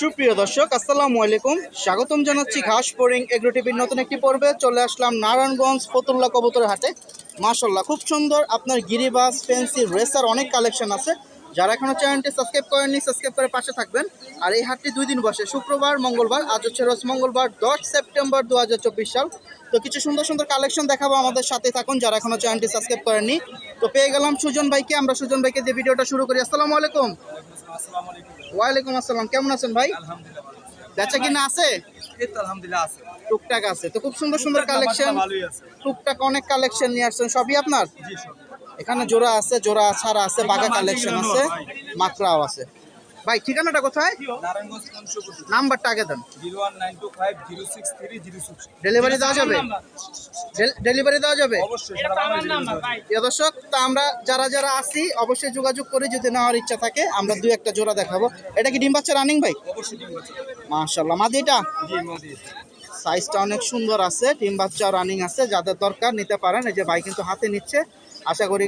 সুপ্রিয় দর্শক, আসসালামু আলাইকুম। স্বাগতম জানাচ্ছি ঘাস পোরিং এগ্রো টিভির নতুন একটি পর্বে। চলে আসলাম নারায়ণগঞ্জ ফতুল্লা কবুতর হাটে। মাশাল্লাহ খুব সুন্দর আপনার গিরিবাস, ফেন্সি, রেসার অনেক কালেকশন আছে। যারা এখনও চ্যানেলটি সাবস্ক্রাইব করেননি, সাবস্ক্রাইব করে পাশে থাকবেন। আর এই হাটটি দুই দিন বসে, শুক্রবার, মঙ্গলবার, আজ হচ্ছে রোজ মঙ্গলবার, দশ সেপ্টেম্বর দু হাজার চব্বিশ সাল। তো কিছু সুন্দর সুন্দর কালেকশন দেখাবো আমাদের সাথে থাকুন, যারা এখনও চ্যানেলটি সাবস্ক্রাইব করেননি। তো পেয়ে গেলাম সুজন ভাইকে, আমরা সুজন ভাইকে দিয়ে ভিডিওটা শুরু করি। আসসালামু আলাইকুম। ওয়ালাইকুম আসসালাম কেমন আছেন ভাই? বেচা কিনা আছে? টুকটাক আছে। তো খুব সুন্দর সুন্দর কালেকশন। টুকটাক অনেক কালেকশন নিয়ে আসছেন। সবই আপনার? এখানে জোড়া আছে জোড়া ছাড়া আছে বাঘা কালেকশন আছে মাকড়াও আছে। ভাই ঠিকানাটা কোথায়? নাম্বারটা আগে দেন। ডেলিভারি দেওয়া যাবে? ডেলিভারি দেওয়া যাবে? দর্শক তা আমরা যারা যারা আসি অবশ্যই যোগাযোগ করি যদি নেওয়ার ইচ্ছা থাকে আমরা দু একটা জোড়া দেখাবো। এটা কি ডিম বাচ্চা রানিং ভাই? ডিম মাশাল্লাহ মাদিটা জি সাইজটা অনেক সুন্দর আছে টিম বাচ্চা রানিং আছে যাদের দরকার নিতে পারেন এই যে ভাই কিন্তু হাতে নিচ্ছে। আশা করি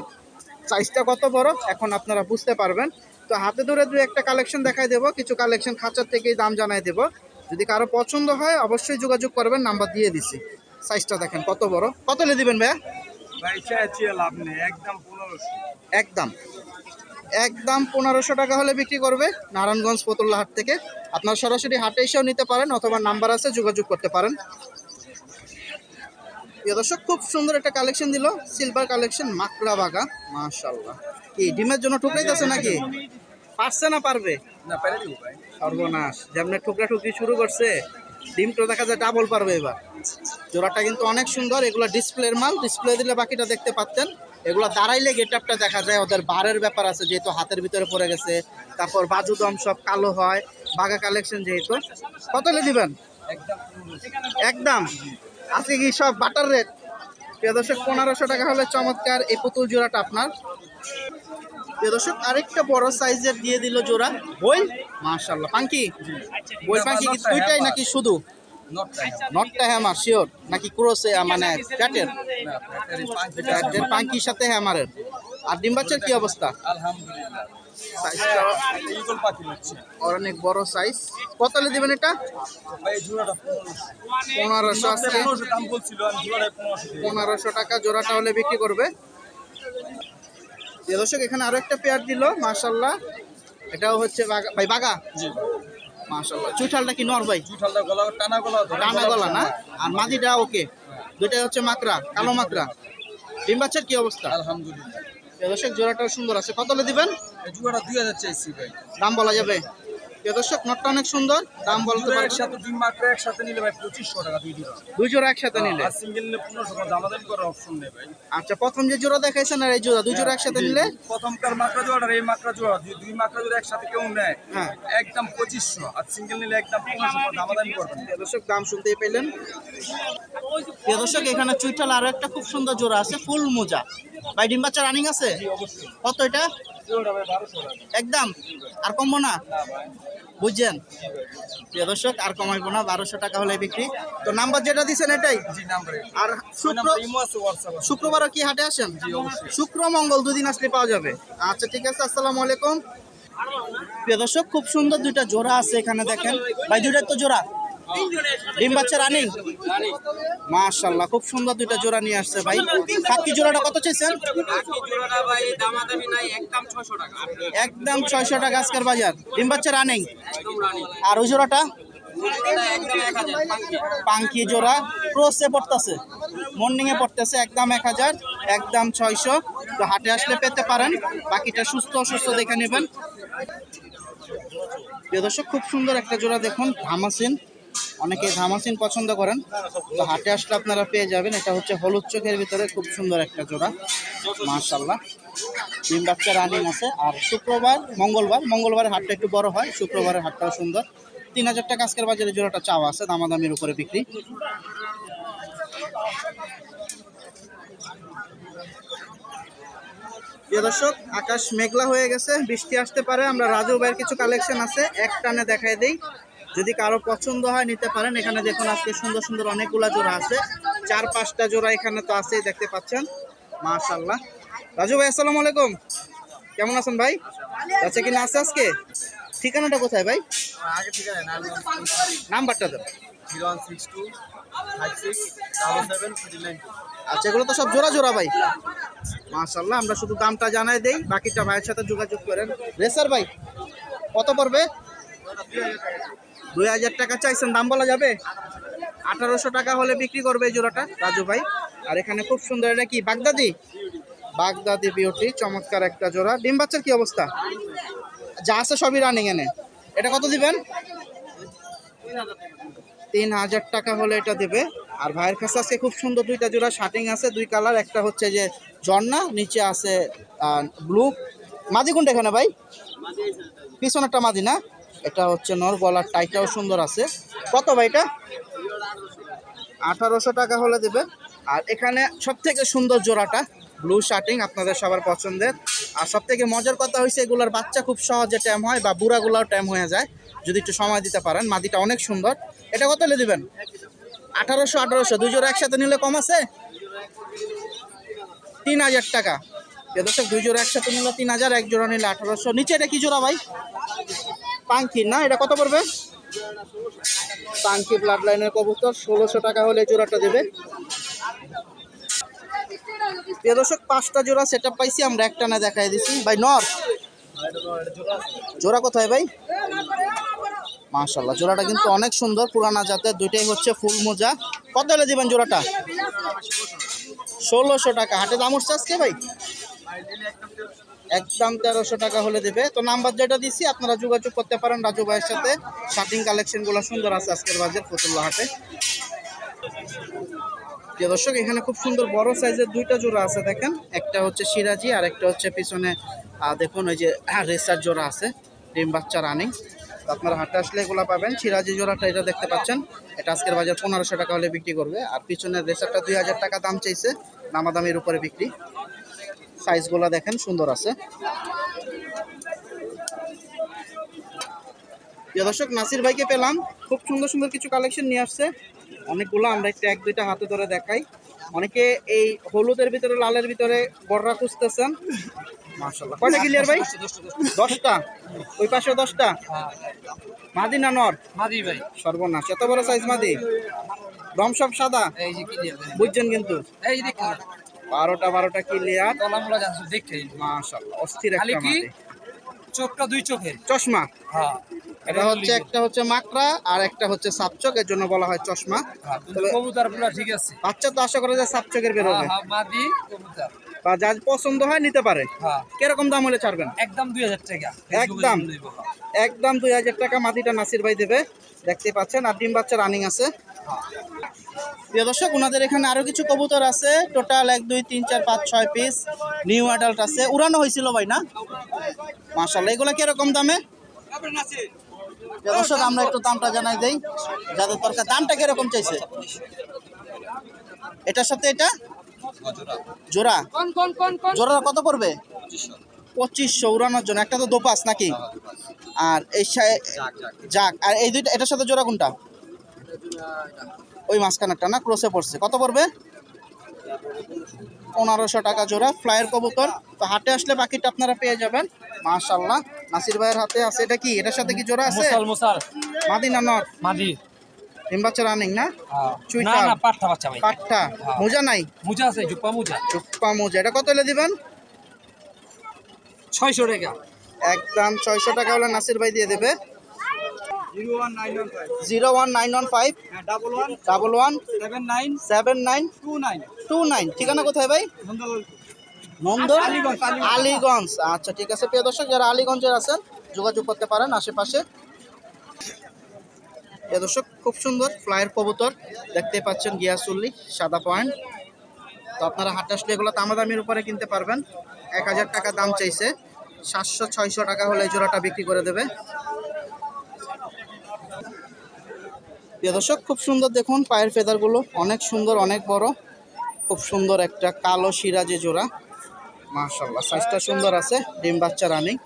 সাইজটা কত বড় এখন আপনারা বুঝতে পারবেন। তো হাতে ধরে দু একটা কালেকশন দেখাই দেবো কিছু কালেকশন খাঁচার থেকেই দাম জানাই দেবো। যদি কারও পছন্দ হয় অবশ্যই যোগাযোগ করবেন নাম্বার দিয়ে দিছি। সাইজটা দেখেন কত বড়? কত লে দিবেন ভাইয়া? একদম একদম। পনেরোশো টাকা হলে বিক্রি করবে নারায়ণগঞ্জ ফতুল্লা হাট থেকে। আপনার সরাসরি হাটে এসেও নিতে পারেন অথবা নাম্বার আছে যোগাযোগ করতে পারেন। প্রিয় দর্শক খুব সুন্দর একটা কালেকশন দিল সিলভার কালেকশন মাকড়া বাগা মাশাল্লাহ কি ডিমের জন্য টুকরাইতেছে নাকি? পারছে না পারবে? না পেরে দিব ভাই সর্বনাশ। যেমন ঠুকরা ঠুকরি শুরু করছে ডিম তো দেখা যায় ডাবল পারবে এবার। জোড়াটা কিন্তু অনেক সুন্দর এগুলো ডিসপ্লের মাল ডিসপ্লে দিলে বাকিটা দেখতে পাচ্ছেন। এগুলো দাঁড়াইলে গেট আপটা দেখা যায় ওদের বারের ব্যাপার আছে যেহেতু হাতের ভিতরে পড়ে গেছে। তারপর বাজুদম সব কালো হয় বাঘা কালেকশন যেহেতু। কত লে দিবেন? একদম। একদম। আজকে কি সব বাটার রেট প্রিয় দর্শক পনেরোশো টাকা হলে চমৎকার এই পুতুল জোড়াটা আপনার। প্রিয় দর্শক আরেকটা বড় সাইজের দিয়ে দিল জোড়া। বই মার্শাল্লাহ পাঙ্কি? বই পাঙ্কি কি দুইটাই নাকি শুধু? নটটা হ্যামার শিওর নাকি ক্রোসে মানে ক্যাটের পাঙ্কির সাথে হ্যামারের আর ডিম বাচ্চার কি অবস্থা? আলহামদুলিল্লাহ। সাইজটা ইগল পাখি হচ্ছে অনেক বড় সাইজ কত লে দিবেন এটা? ভাই জোড়াটা দাম বলছিল আমি। টাকা জোড়াটা হলে বিক্রি করবে। দর্শক এখানে আরও একটা পেয়ার দিল এটাও হচ্ছে ভাই বাগা? জি। মাশাল্লাহ চুইঠালটা কি নর ভাই? জুঠালটা গলা টানা গলা টানা গলা না? আর মাদিটা ওকে? হচ্ছে মাকড়া কালো মাকড়া। ডিম বাচ্চার কি অবস্থা? আলহামদুলিল্লাহ। দর্শক জোড়াটাও সুন্দর আছে। কতলে দিবেন? জুয়াটা দুই হাজার চাইছি ভাই। দাম বলা যাবে? দর্শক নটটা অনেক সুন্দর। দাম বলতে একসাথে দুই মাত্রা একসাথে নিলে ভাই পঁচিশশো টাকা দুই জোড়া। দুই জোড়া একসাথে নিলে? আর সিঙ্গেল নিলে পনেরোশো টাকা দামাদামি করার অপশন নেই ভাই। আচ্ছা প্রথম যে জোড়া দেখাইছেন আর এই জোড়া দুই জোড়া একসাথে নিলে? প্রথমকার মাত্রা জোড়া আর এই মাত্রা জোড়া দুই মাত্রা জোড়া একসাথে কেউ নেয়। হ্যাঁ। একদম পঁচিশশো আর সিঙ্গেল নিলে একদম পনেরোশো টাকা দামাদামি করবেন। দর্শক দাম শুনতেই পেলেন। প্রিয় দর্শক এখানে চুইটাল আরও একটা খুব সুন্দর জোড়া আছে ফুল মোজা। ভাই ডিম বাচ্চা রানিং আছে? কত এটা? একদম? আর কমবো না? বুঝছেন? প্রিয় দর্শক আর কমাইবো না বারোশো টাকা হলে বিক্রি। তো নাম্বার যেটা দিচ্ছেন এটাই? আর শুক্র শুক্রবারও কি হাটে আসেন? শুক্র মঙ্গল দুদিন আসলে পাওয়া যাবে। আচ্ছা ঠিক আছে আসসালামু আলাইকুম। প্রিয় দর্শক খুব সুন্দর দুইটা জোড়া আছে এখানে দেখেন। ভাই দুইটার তো জোড়া। ডিম বাচ্চা রানিং? মাশাল্লাহ, খুব সুন্দর দুইটা জোড়া নিয়ে আসছে ভাই। বাকি জোড়াটা কত চাইছেন? একদম ছয়শো টাকা আজকের বাজার। ডিম বাচ্চা রানিং? আর ওই জোড়াটা? পাঙ্কি জোড়া। ক্রসে পড়তেছে মর্নিং এ পড়তেছে, একদম এক হাজার, একদম ছয়শো। তো হাটে আসলে পেতে পারেন। বাকিটা সুস্থ অসুস্থ দেখে নেবেন। প্রিয় দর্শক, খুব সুন্দর একটা জোড়া দেখুন, ধামাসিন। অনেকে ধামাসিন পছন্দ করেন। তো হাটে আসলে আপনারা পেয়ে যাবেন। এটা হচ্ছে হলুদ চোখের ভিতরে খুব সুন্দর একটা জোড়া। মার্শাল্লাহ ডিম বাচ্চা রানিং আছে আর শুক্রবার, মঙ্গলবার মঙ্গলবারের হাটটা একটু বড় হয়। শুক্রবারের হাটটাও সুন্দর। তিন হাজার টাকা আজকের বাজারে জোড়াটা চাওয়া আছে, দামাদামির উপরে বিক্রি। দর্শক, আকাশ মেঘলা হয়ে গেছে। বৃষ্টি আসতে পারে। আমরা রাজু ভাইয়ের কিছু কালেকশন আছে। এক টানে দেখাই দেই। যদি কারও পছন্দ হয় নিতে পারেন। এখানে দেখুন আজকে সুন্দর সুন্দর অনেকগুলা জোড়া আছে। চার পাঁচটা জোড়া এখানে তো আছেই দেখতে পাচ্ছেন? মাশাল্লাহ রাজু ভাই আসসালামু আলাইকুম। কেমন আছেন ভাই? আচ্ছা কিনা আছে আজকে? ঠিকানাটা কোথায় ভাই? নাম্বারটা নাইন আচ্ছা এগুলো তো সব জোড়া জোড়া ভাই। মাশাল্লাহ আমরা শুধু দামটা জানাই দেই বাকিটা ভাইয়ের সাথে যোগাযোগ করেন। রেসার ভাই কত পড়বে? দুই হাজার টাকা চাইছেন, দাম বলা যাবে? আঠারোশো টাকা হলে বিক্রি করবে এই জোড়াটা, রাজু ভাই। আর এখানে খুব সুন্দর, এটা কি, বাগদাদি? বাগদাদি বিউটি চমৎকার একটা জোড়া। ডিম বাচ্চার কি অবস্থা? যা আছে সবই রানিং এনে। এটা কত দিবেন? তিন হাজার টাকা হলে এটা দেবে। আর ভাইয়ের কাছে আজকে খুব সুন্দর দুইটা জোড়া শার্টিং আছে, দুই কালার, একটা হচ্ছে যে ঝর্ণা, নিচে আছে ব্লু মাদি কোনটা এখানে ভাই? পিছনেরটা মাদি না? এটা হচ্ছে নর গলার টাইটাও সুন্দর আছে। কত ভাই এটা? আঠারোশো টাকা হলে দেবে আর এখানে সব থেকে সুন্দর জোড়াটা ব্লু শার্টিং আপনাদের সবার পছন্দের। আর সব থেকে মজার কথা হয়েছে এগুলোর বাচ্চা খুব সহজে ট্যাম হয় বা বুড়াগুলাও ট্যাম হয়ে যায়। যদি একটু সময় দিতে পারেন মাদিটা অনেক সুন্দর। এটা কত হলে দিবেন? আঠারোশো আঠারোশো। দুই জোড়া একসাথে নিলে কম আছে? তিন হাজার টাকা। এ দর্শক দুই জোড়া একসাথে নিলে তিন হাজার এক জোড়া নিলে আঠারোশো। নিচে এটা কি জোড়া ভাই? পাঙ্কি, না? এটা কত পড়বে? পাঙ্কি ব্লাড লাইনের কবুতর, ষোলোশো টাকা হলে জোড়াটা দেবে। দর্শক, পাঁচটা জোড়া সেট পাইছি, আমরা একটা না দেখাই দিছি। ভাই, নর? জোড়া কোথায় ভাই? মাশাল্লাহ জোড়াটা কিন্তু অনেক সুন্দর, পুরানা জাতের। দুইটাই হচ্ছে ফুল মোজা। কত হলে দিবেন জোড়াটা? ষোলোশো টাকা। হাটে দাম উঠছে আজকে ভাই? একদম তেরোশো টাকা হলে দেবে। তো নাম্বার যেটা দিচ্ছি আপনারা যোগাযোগ করতে পারেন রাজু ভাইয়ের সাথে। শার্টিং কালেকশনগুলো সুন্দর আছে আজকের বাজার ফতুল্লা হাটে। প্রিয় দর্শক, এখানে খুব সুন্দর বড় সাইজের দুইটা জোড়া আছে দেখেন। একটা হচ্ছে সিরাজি আর একটা হচ্ছে পিছনে দেখুন ওই যে রেসার জোড়া আছে, ডিম বাচ্চা রানিং আপনারা হাটে আসলে এগুলো পাবেন। সিরাজি জোড়াটা এটা দেখতে পাচ্ছেন। এটা আজকের বাজার পনেরোশো টাকা হলে বিক্রি করবে। আর পিছনের রেসারটা দুই হাজার টাকা দাম চাইছে দামাদামির উপরে বিক্রি। সাইজগুলো দেখেন সুন্দর আছে। দর্শক নাসির ভাইকে পেলাম। খুব সুন্দর সুন্দর কিছু কালেকশন নিয়ে আসছে। অনেকগুলো আমরা একটু এক দুইটা হাতে ধরে দেখাই। অনেকে এই হলুদের ভিতরে লালের ভিতরে বড়রা খুঁজতেছেন। মার্শাল্লাহ কয়টা ক্লিয়ার ভাই? দশটা ওই পাশে দশটা? মাদি না নর? মাদি ভাই। সর্বনাশ। এত বড় সাইজ মাদি? দম সব সাদা? বুঝছেন কিন্তু? এই বারোটা বারোটা ক্লিয়ার তলামুলা জানছো দেখতে মাশাল্লাহ অস্থির একটা কি? চোখটা দুই চোখের। চশমা। হ্যাঁ। এটা হচ্ছে একটা হচ্ছে মাকড়া আর একটা হচ্ছে সাপচক এর জন্য বলা হয় চশমা। হ্যাঁ, কিন্তু কবুতর পুরা ঠিক আছে। বাচ্চা তো আশা করে যে সাপচকের বেরোবে হ্যাঁ, হ্যাঁ, মাদি কবুতর। বা যার পছন্দ হয় নিতে পারে। হ্যাঁ। কীরকম দাম হলে ছাড়বেন? একদম দুই হাজার টাকা। একদম? একদম দুই হাজার টাকা মাটিটা নাসির ভাই দেবে। দেখতে পাচ্ছেন আর ডিম বাচ্চা রানিং আছে। প্রিয় দর্শক ওনাদের এখানে আরও কিছু কবুতর আছে। টোটাল এক, দুই, তিন, চার, পাঁচ, ছয় পিস নিউ অ্যাডাল্ট আছে। উড়ানো হয়েছিল ভাই, না? মাশাল্লাহ এগুলো কীরকম দামে? দর্শক, আমরা একটু দামটা জানাই দেই, যাদের দরকার। দামটা কীরকম চাইছে? এটার সাথে এটা? জোড়া। জোড়া কত পড়বে? পঁচিশশো, উড়ানোর জন্য। একটা তো দোপাস নাকি? আর এই যাক। আর এই দুইটা এটার সাথে জোড়া কোনটা? ওই মাঝখানেরটা না ক্রসে পড়ছে। কত পড়বে? পনেরোশো টাকা জোড়া ফ্লাইয়ের কবুতর। তো হাটে আসলে বাকিটা আপনারা পেয়ে যাবেন। মাশাল্লাহ নাসির ভাইয়ের হাতে আছে। এটা কি? এটার সাথে কি জোড়া আছে? মুসাল মাদিনা নর? মাদি। রানিং না? হ্যাঁ। চুইটা। না না বাচ্চা ভাই। পাটটা? মোজা নাই? মুজা আছে জুপা মুজা। চুপ্পা মোজা। এটা কত দিবেন? ছয়শো টাকা। একদম ছয়শো টাকা হলে নাসির ভাই দিয়ে দেবে। Zero one nine one five double one double one seven nine seven nine two nine two nine ঠিকানা কোথায় ভাই? নন্দ আলীগঞ্জ, আচ্ছা ঠিক আছে প্রিয় দর্শক যারা আলীগঞ্জের আছেন যোগাযোগ করতে পারেন আশেপাশে। প্রিয় দর্শক খুব সুন্দর ফ্লাইয়ের কবুতর দেখতে পাচ্ছেন গিয়াসুল্লি সাদা পয়েন্ট। তো আপনারা হাটে আসলে এগুলো তামা দামের উপরে কিনতে পারবেন। এক হাজার টাকা দাম চাইছে। সাতশো ছয়শো টাকা হলে এই জোড়াটা বিক্রি করে দেবে। প্রিয় দর্শক, খুব সুন্দর দেখুন পায়ের ফেদারগুলো। অনেক সুন্দর, অনেক বড়। খুব সুন্দর একটা কালো সিরাজে জোড়া। মাশাল্লাহ সাইজটা সুন্দর আছে, ডিম বাচ্চা রানিং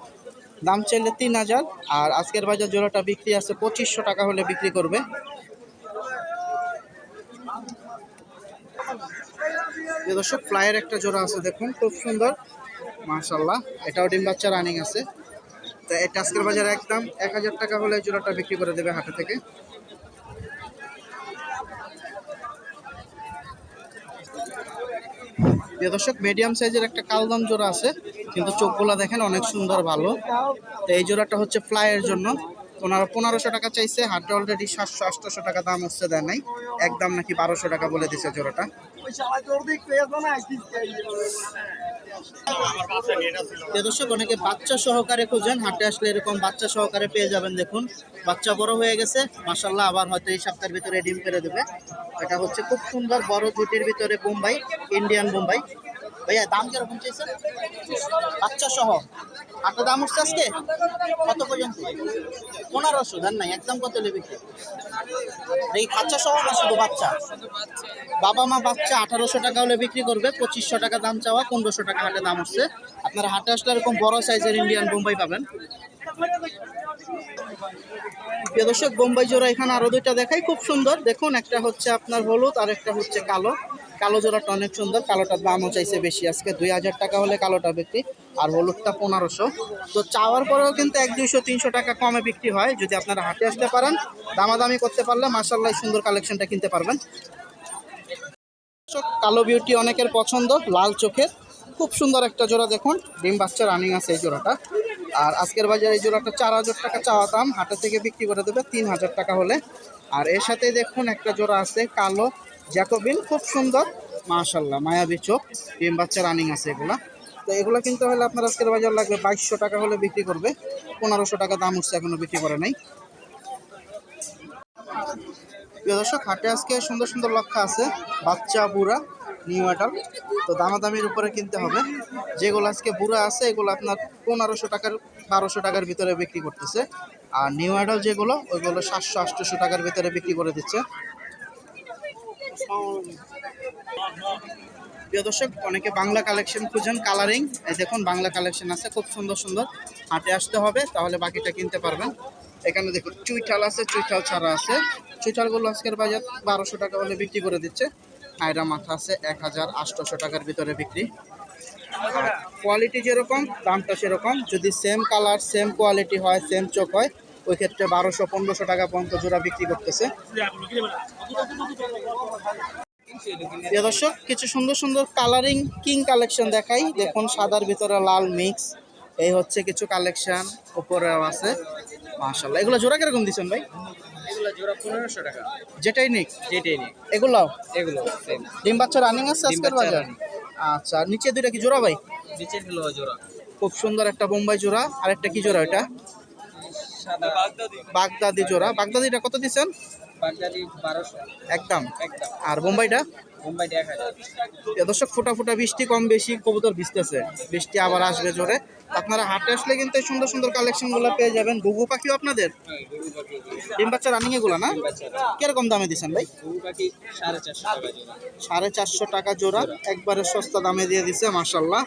দাম চাইলে তিন হাজার, আর আজকের বাজার জোড়াটা বিক্রি আছে পঁচিশশো টাকা হলে বিক্রি করবে। দর্শক, ফ্লাইয়ের একটা জোড়া আছে, দেখুন, খুব সুন্দর। মাশাল্লাহ এটাও ডিম বাচ্চা রানিং আছে। তো এটা আজকের বাজারে একদম এক হাজার টাকা হলে জোড়াটা বিক্রি করে দেবে হাটে থেকে। দর্শক মিডিয়াম সাইজের একটা কালদাম জোড়া আছে, কিন্তু চোখগুলা দেখেন অনেক সুন্দর ভালো। তো এই জোড়াটা হচ্ছে ফ্লাইয়ের জন্য। ওনারা পনেরোশো টাকা চাইছে, হাটে অলরেডি সাতশো, আটশোশো টাকা দাম হচ্ছে, দেয় নাই। একদম নাকি বারোশো টাকা বলে দিছে জোড়াটা। দর্শক, অনেকে বাচ্চা সহকারে খুঁজেন, হাটে আসলে এরকম বাচ্চা সহকারে পেয়ে যাবেন, দেখুন। বাচ্চা বড় হয়ে গেছে মাসাল্লাহ আবার হয়তো এই সপ্তাহের ভিতরে ডিম পেরে দেবে। এটা হচ্ছে খুব সুন্দর বড় জুটির ভিতরে বোম্বাই, ইন্ডিয়ান বোম্বাই। ভাইয়া, দাম কীরকম চাইছেন? বাচ্চা সহ। হাটের দাম উঠছে আজকে? কত পর্যন্ত? পনেরোশো, দেন নাই, একদম কত নেবে এই বাচ্চা সহ না শুধু বাচ্চা? বাবা মা বাচ্চা আঠারোশো টাকা হলে বিক্রি করবে, পঁচিশশো টাকা দাম চাওয়া, পনেরোশো টাকা হাটে দাম হচ্ছে আপনারা হাটে আসলে এরকম বড় সাইজের ইন্ডিয়ান বোম্বাই পাবেন। দর্শক বোম্বাই জোড়া এখানে আরও দুইটা দেখাই, খুব সুন্দর। দেখুন, একটা হচ্ছে আপনার হলুদ আর একটা হচ্ছে কালো। কালো জোড়াটা অনেক সুন্দর, কালোটার দামও চাইছে বেশি আজকে, দুই হাজার টাকা হলে কালোটা বিক্রি। আর হলুদটা পনেরোশো। তো চাওয়ার পরেও কিন্তু এক দুইশো, তিনশো টাকা কমে বিক্রি হয়, যদি আপনারা হাটে আসতে পারেন। দামাদামি করতে পারলে মাসাল্লাহ সুন্দর কালেকশনটা কিনতে পারবেন। কালো বিউটি অনেকের পছন্দ, লাল চোখের। খুব সুন্দর একটা জোড়া দেখুন, ডিম বাচ্চা রানিং আছে এই জোড়াটা। আর আজকের বাজারে এই জোড়াটা চার হাজার টাকা চাওয়া দাম, হাটে থেকে বিক্রি করে দেবে তিন হাজার টাকা হলে। আর এর সাথে দেখুন একটা জোড়া আছে, কালো জ্যাকোবিন, খুব সুন্দর মাশাল্লাহ মায়াবী চোখ, ডিম বাচ্চা রানিং আছে এগুলা। তো এগুলো কিনতে হলে আপনার আজকের বাজার লাগবে বাইশশো টাকা হলে বিক্রি করবে। পনেরোশো টাকা দাম উঠছে এখনও বিক্রি করে নাই। দর্শক, হাটে আজকে সুন্দর সুন্দর লক্ষ্য আছে, বাচ্চা, বুড়া নিউ অ্যাডাল তো দামাদামির উপরে কিনতে হবে। যেগুলো আজকে বুড়া আছে, এগুলো আপনার পনেরোশো টাকার, বারোশো টাকার ভিতরে বিক্রি করতেছে। আর নিউ অ্যাডাল যেগুলো, ওইগুলো সাতশো, আটশোশো টাকার ভিতরে বিক্রি করে দিচ্ছে। প্রিয় দর্শক, অনেকে বাংলা কালেকশন খুঁজেন কালারিং এই দেখুন, বাংলা কালেকশন আছে, খুব সুন্দর সুন্দর। হাটে আসতে হবে, তাহলে বাকিটা কিনতে পারবেন। এখানে দেখুন, চুইঠাল আছে, চুইঠাল ছাড়া আছে। চুইঠালগুলো আজকের বাজার বারোশো টাকা হলে বিক্রি করে দিচ্ছে। আয়রা মাথা আছে, এক হাজার আটশোশো টাকার ভিতরে বিক্রি। কোয়ালিটি যেরকম, দামটা সেরকম। যদি সেম কালার সেম কোয়ালিটি হয় সেম চোখ হয় ওই ক্ষেত্রে বারোশো পনেরোশো টাকা পর্যন্ত জোড়া বিক্রি করতেছে। প্রিয় দর্শক কিছু সুন্দর সুন্দর কালারিং কিং কালেকশন দেখাই। দেখুন সাদার ভিতরে লাল মিক্স এই হচ্ছে কিছু কালেকশন উপরেও আছে। মাশাল্লাহ এগুলো জোড়া কীরকম দিচ্ছেন ভাই? এগুলো জোড়া পনেরোশো টাকা। যেটাই নিক। যেটাই নিই এগুলো এগুলো ডিম বাচ্চা রানিং আছে ডিম আজকের বাজার? আচ্ছা নিচে দুইটা কি জোড়া ভাই? নিচেরগুলো জোড়া। খুব সুন্দর একটা বোম্বাই জোড়া। আর একটা কি জোড়া এটা সাদা বাগদাদি। জোড়া। বাগদাদিটা কত দিচ্ছেন? একদম। আর বোম্বাইটা? দর্শক ফোটা ফোটা বৃষ্টি কম বেশি কবুতর ভিজতেছে। বৃষ্টি আবার আসবে জোরে। আপনারা হাটে আসলে কিন্তু এই সুন্দর সুন্দর কালেকশনগুলো পেয়ে যাবেন। গুগু পাখিও আপনাদের? হ্যাঁ ডিম বাচ্চা রানিং এগুলো না? কীরকম দামে দিচ্ছেন ভাই? সাড়ে চারশো টাকা জোড়া। একবারে সস্তা দামে দিয়ে দিছে মার্শাল্লাহ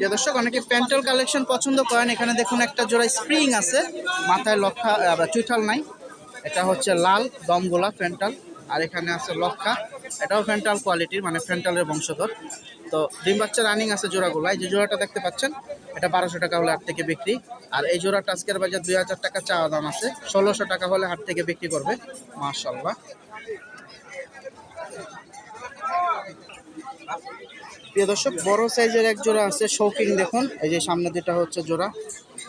যে দর্শক, অনেকে প্যান্টেল কালেকশন পছন্দ করেন। এখানে দেখুন একটা জোড়া স্প্রিং আছে। মাথায় লক্ষা চুইঠাল নাই। এটা হচ্ছে লাল দমগোলা ফ্যান্টাল আর এখানে আছে লক্ষা এটাও ফ্যান্টাল কোয়ালিটির মানে ফ্যান্টালের বংশধর। তো ডিম বাচ্চা রানিং আছে জোড়াগুলো। এই যে জোড়াটা দেখতে পাচ্ছেন, এটা বারোশো টাকা হলে হাট থেকে বিক্রি। আর এই জোড়াটা আজকের বাজার দুই হাজার টাকা চাওয়া দাম আছে। ষোলোশো টাকা হলে হাট থেকে বিক্রি করবে। মার্শাল্লাহ প্রিয় দর্শক, বড় সাইজের এক জোড়া আছে শৌকিং দেখুন। এই যে সামনে যেটা হচ্ছে জোড়া,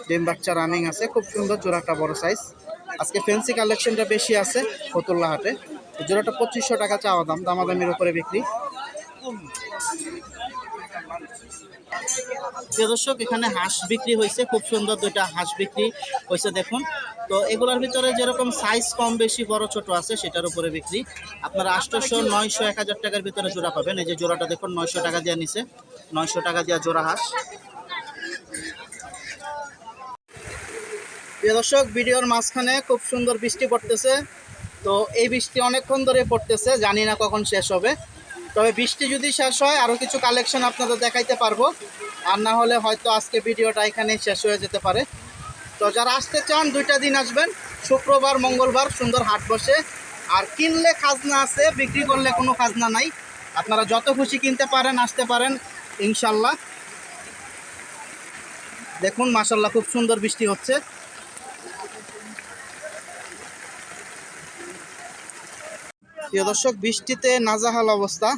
ডিম বাচ্চা রানিং আছে, খুব সুন্দর জোড়াটা, বড় সাইজ আজকে ফেন্সি কালেকশনটা বেশি আছে ফতুল্লা হাটে। জোড়াটা পঁচিশশো টাকা চাওয়া দাম, দামাদামির উপরে বিক্রি। দর্শক, এখানে হাঁস বিক্রি হয়েছে, খুব সুন্দর দুইটা হাঁস বিক্রি হয়েছে, দেখুন। তো এগুলোর ভিতরে যেরকম সাইজ কম বেশি বড় ছোট আছে, সেটার উপরে বিক্রি। আপনারা আটশোশো, নয়শো, এক হাজার টাকার ভিতরে জোড়া পাবেন। এই যে জোড়াটা দেখুন, নয়শো টাকা দিয়ে নিছে, নয়শো টাকা দিয়ে জোড়া হাঁস। প্রিয় দর্শক, ভিডিওর মাঝখানে খুব সুন্দর বৃষ্টি পড়তেছে। তো এই বৃষ্টি অনেকক্ষণ ধরে পড়তেছে, জানি না কখন শেষ হবে। তবে বৃষ্টি যদি শেষ হয় আরও কিছু কালেকশন আপনাদের দেখাইতে পারব। আর না হলে হয়তো আজকে ভিডিওটা এখানেই শেষ হয়ে যেতে পারে। তো যারা আসতে চান, দুইটা দিন আসবেন। শুক্রবার, মঙ্গলবার, সুন্দর হাট বসে। আর কিনলে খাজনা আছে, বিক্রি করলে কোনো খাজনা নাই। আপনারা যত খুশি কিনতে পারেন, আসতে পারেন, ইনশাল্লাহ। দেখুন মাসাল্লাহ খুব সুন্দর বৃষ্টি হচ্ছে। প্রিয় দর্শক বৃষ্টিতে নাজাহাল অবস্থা।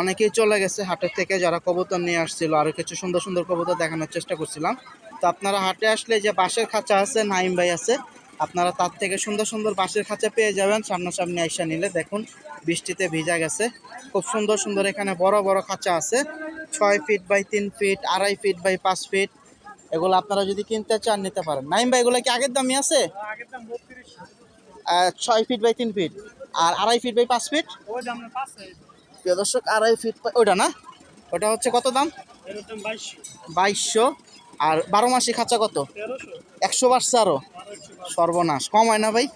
অনেকেই চলে গেছে হাটের থেকে যারা কবুতর নিয়ে আসছিল। আরও কিছু সুন্দর সুন্দর কবুতর দেখানোর চেষ্টা করছিলাম। তো আপনারা হাটে আসলে যে বাঁশের খাঁচা আছে নাইম ভাই আছে আপনারা তার থেকে সুন্দর সুন্দর বাঁশের খাঁচা পেয়ে যাবেন। সামনাসামনি আইসা নিলে দেখুন বৃষ্টিতে ভিজা গেছে। খুব সুন্দর সুন্দর এখানে বড় বড় খাঁচা আছে। ছয় ফিট বাই তিন ফিট আড়াই ফিট বাই পাঁচ ফিট। এগুলো আপনারা যদি কিনতে চান নিতে পারেন। নাইম ভাই এগুলো কি আগের দামই আছে? ছয় ফিট বাই তিন ফিট। আর আড়াই ফিট বাই পাঁচ ফিট প্রিয় দর্শক আড়াই ফিট ওটা না? ওটা হচ্ছে কত দাম? বাইশশো। আর বারো মাসি খাঁচা কত? একশো বাড়ছে আরও সর্বনাশ। কম হয় না ভাই?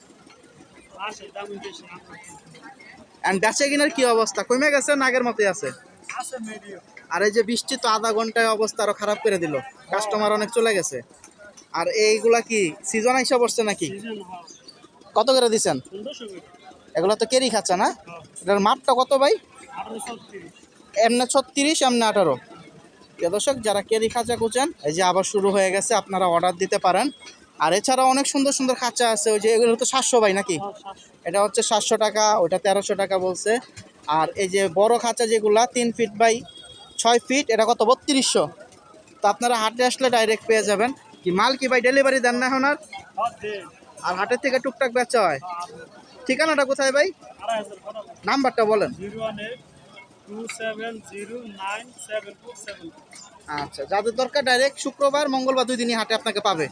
বেচে কিনার কি অবস্থা? কমে গেছে নাগের মতোই আছে? আর এই যে বৃষ্টি তো আধা ঘন্টায় অবস্থা আরও খারাপ করে দিল। কাস্টমার অনেক চলে গেছে। আর এইগুলা কি সিজন আইসা পড়ছে নাকি? কত করে পনেরোশো এগুলো তো কেরি খাচ্ছে না? এটার মাপটা কত ভাই? এমনি ছত্রিশ, এমনি আঠারো। দর্শক, যারা কেরি খাঁচা খুঁজেন, এই যে আবার শুরু হয়ে গেছে, আপনারা অর্ডার দিতে পারেন। আর এছাড়া অনেক সুন্দর সুন্দর খাঁচা আছে, ওই যে এগুলো তো সাতশো ভাই নাকি? এটা হচ্ছে সাতশো টাকা, ওটা তেরোশো টাকা বলছে। আর এই যে বড় খাঁচা যেগুলা, তিন ফিট বাই ছয় ফিট এটা কত? বত্রিশশো। তো আপনারা হাটে আসলে ডাইরেক্ট পেয়ে যাবেন। কি মাল কি ভাই ডেলিভারি দেন না এখন আর হাটের থেকে টুকটাক বেচা হয়? ঠিকানাটা কোথায় ভাই? নাম্বারটা বলেন। আচ্ছা যাদের দরকার ডাইরেক্ট শুক্রবার, মঙ্গলবার দুই দিনই হাটে আপনাকে পাবে।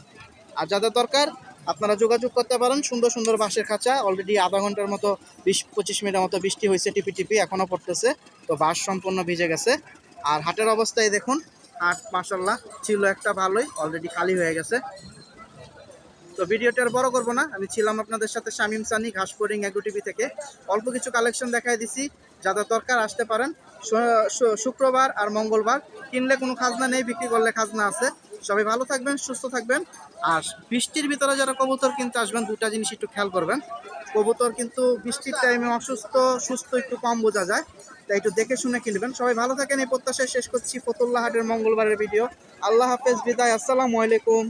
আর যাদের দরকার, আপনারা যোগাযোগ করতে পারেন, সুন্দর সুন্দর বাঁশের খাঁচা অলরেডি আধা ঘণ্টার মতো, বিশ, পঁচিশ মিনিটের মতো বৃষ্টি হয়েছে টিপি টিপি এখনও পড়তেছে। তো বাঁশ সম্পূর্ণ ভিজে গেছে। আর হাটের অবস্থায় দেখুন, হাট মাসাল্লাহ ছিল একটা ভালোই অলরেডি খালি হয়ে গেছে। তো ভিডিওটা আর বড় করব না। আমি ছিলাম আপনাদের সাথে শামিম সানি ঘাসপোরিং এগ্রো টিভি থেকে। অল্প কিছু কালেকশন দেখাই দিছি, যাদের দরকার আসতে পারেন। শুক্রবার আর মঙ্গলবার। কিনলে কোনো খাজনা নেই, বিক্রি করলে খাজনা আছে। সবাই ভালো থাকবেন, সুস্থ থাকবেন। আর বৃষ্টির ভিতরে যারা কবুতর কিনতে আসবেন দুটা জিনিস একটু খেয়াল করবেন। কবুতর কিন্তু বৃষ্টির টাইমে অসুস্থ, সুস্থ একটু কম বোঝা যায়। তাই একটু দেখে শুনে কিনবেন। সবাই ভালো থাকেন, এই প্রত্যাশায় শেষ করছি ফতুল্লাহ হাটের মঙ্গলবারের ভিডিও। আল্লাহ হাফেজ, বিদায়, আসসালামু আলাইকুম।